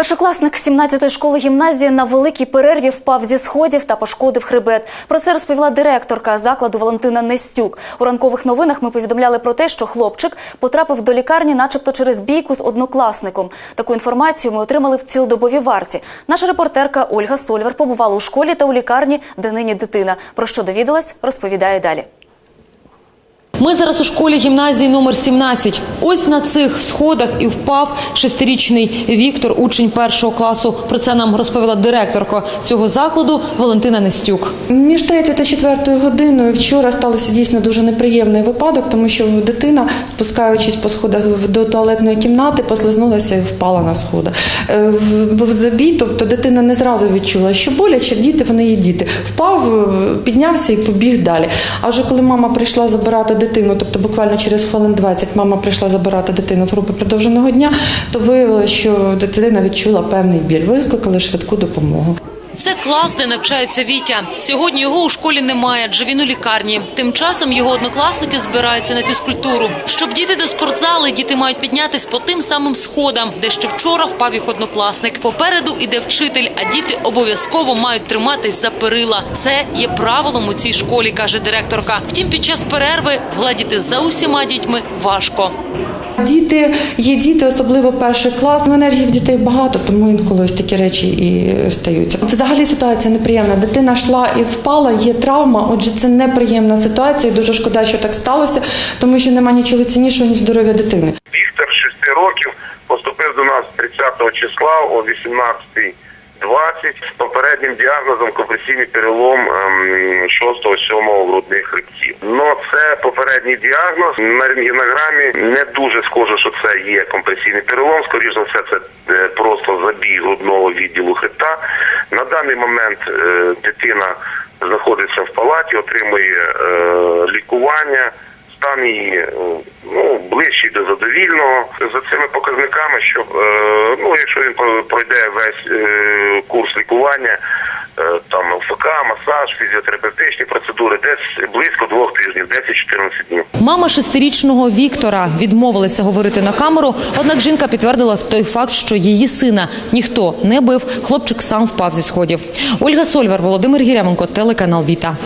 Першокласник 17-ї школи гімназії на великій перерві впав зі сходів та пошкодив хребет. Про це розповіла директорка закладу Валентина Нестюк. У ранкових новинах ми повідомляли про те, що хлопчик потрапив до лікарні, начебто через бійку з однокласником. Таку інформацію ми отримали в цілодобовій варті. Наша репортерка Ольга Сольвер побувала у школі та у лікарні, де нині дитина. Про що довідалась, розповідає далі. Ми зараз у школі гімназії номер 17. Ось на цих сходах і впав шестирічний Віктор, учень першого класу. Про це нам розповіла директорка цього закладу Валентина Нестюк. Між третьою та четвертою годиною вчора сталося дійсно дуже неприємний випадок, тому що дитина, спускаючись по сходах до туалетної кімнати, послизнулася і впала на сходах. Е, Був забій, тобто дитина не зразу відчула, що боляче, діти вони є діти. Впав, е, піднявся і побіг далі. А вже коли мама прийшла забирати дитину, тобто буквально через хвилин 20 мама прийшла забирати дитину з групи продовженого дня, то виявилося, що дитина відчула певний біль. Викликали швидку допомогу. Це клас, де навчається Вітя. Сьогодні його у школі немає, адже він у лікарні. Тим часом його однокласники збираються на фізкультуру. Щоб діти до спортзали, діти мають піднятись по тим самим сходам, де ще вчора впав їх однокласник. Попереду іде вчитель, а діти обов'язково мають триматись за перила. Це є правилом у цій школі, каже директорка. Втім, під час перерви вгладіти за усіма дітьми важко. Діти є діти, особливо перший клас. Ну, Енергії в дітей багато, тому інколи ось такі речі і стаються. Взагалі ситуація неприємна. Дитина йшла і впала, є травма. Отже, це неприємна ситуація. Дуже шкода, що так сталося, тому що немає нічого ціннішого ніж здоров'я дитини. Віктор 6 років поступив до нас 30 числа о 18.20 з попереднім діагнозом компресійний перелом 6-7 грудних хребтів. Ну це попередній діагноз. На рентгенограмі не дуже схоже, що це є компресійний перелом. Скоріше за все, це е, просто забій грудного відділу хребта. На даний момент е, дитина знаходиться в палаті, отримує е, лікування. Стан її е, ну, ближчий до задовільного. За цими показниками, що е, ну, якщо він про- пройде весь е, курс лікування, там ЛФК, масаж, фізіотерапевтичні процедури, десь близько двох тижнів, 10-14 днів. Мама шестирічного Віктора відмовилася говорити на камеру. Однак жінка підтвердила той факт, що її сина ніхто не бив. Хлопчик сам впав зі сходів. Ольга Сольвар, Володимир Гіряменко, телеканал Віта.